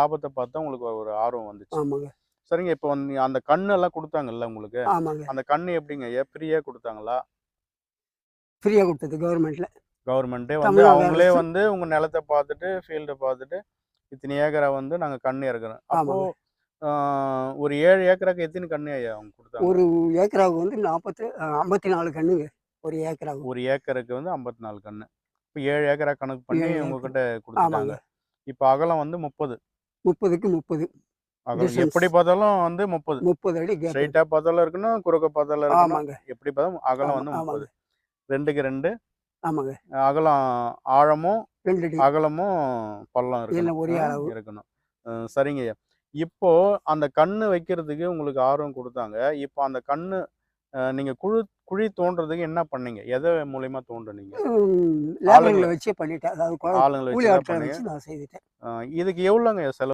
லாபத்தை பார்த்தா உங்களுக்கு ஒரு ஆர்வம் வந்துச்சு. ஆமாங்க. சரிங்க இப்போ வந்து அந்த கண்ணு எல்லாம் கொடுத்தாங்கல்ல உங்களுக்கு? ஆமாங்க. அந்த கண்ணு எப்படிங்க? ஃப்ரீயா கொடுத்தாங்களா? ஃப்ரீயாக கொடுத்தது கவர்மெண்ட்ல. கவர்மெண்ட்டே வந்து அவங்களே. வந்து உங்க நிலத்தை பார்த்துட்டு ஃபீல்டை பார்த்துட்டு இத்தனை ஏக்கரை வந்து நாங்க கண்ணு இறக்குறோம். அப்போ ஒரு ஏழு ஏக்கராக்கு எத்தனை கண்ணு ஐயா அவங்க கொடுத்தாங்க? ஒரு ஏக்கராவுக்கு வந்து நாற்பத்து ஐம்பத்தி நாலு கண்ணுங்க. ஒரு ஏக்கராவுக்கு. ஒரு ஏக்கருக்கு வந்து ஐம்பத்தி நாலு கண்ணு. இப்போ ஏழு ஏக்கரா கணக்கு பண்ணி. உங்ககிட்ட கொடுத்துட்டாங்க. ஆமாங்க. இப்போ அகலம் வந்து முப்பது. முப்பதுக்கு முப்பது. எப்படி பார்த்தாலும் வந்து முப்பது. முப்பது அடி ஸ்ட்ரைட்டா பார்த்தாலும் இருக்கணும் குறுக்க பார்த்தாலும் இருக்கணும். ஆமாங்க. எப்படி பார்த்தாலும் அகலம் வந்து. முப்பது. ரெண்டுக்கு ரெண்டு. ஆமாங்க. அகலம் ஆழமும் ரெண்டு அகலமும் பள்ளம் இருக்கணும். ஒரே அளவு. இருக்கணும். சரிங்க ஐயா. இப்போ அந்த கண்ணு வைக்கிறதுக்கு உங்களுக்கு ஆர்வம் கொடுத்தாங்க. இப்போ அந்த கண்ணு நீங்க குழு குழி தோண்டுறதுக்கு என்ன பண்ணீங்க? எதை மூலியமா தோண்டுனீங்க? லேபர்களை வச்சே பண்ணிட்டேன். ஆளுங்களை வச்சு நான் செய்துட்டேன். இதுக்கு எவ்வளோங்க செலவு?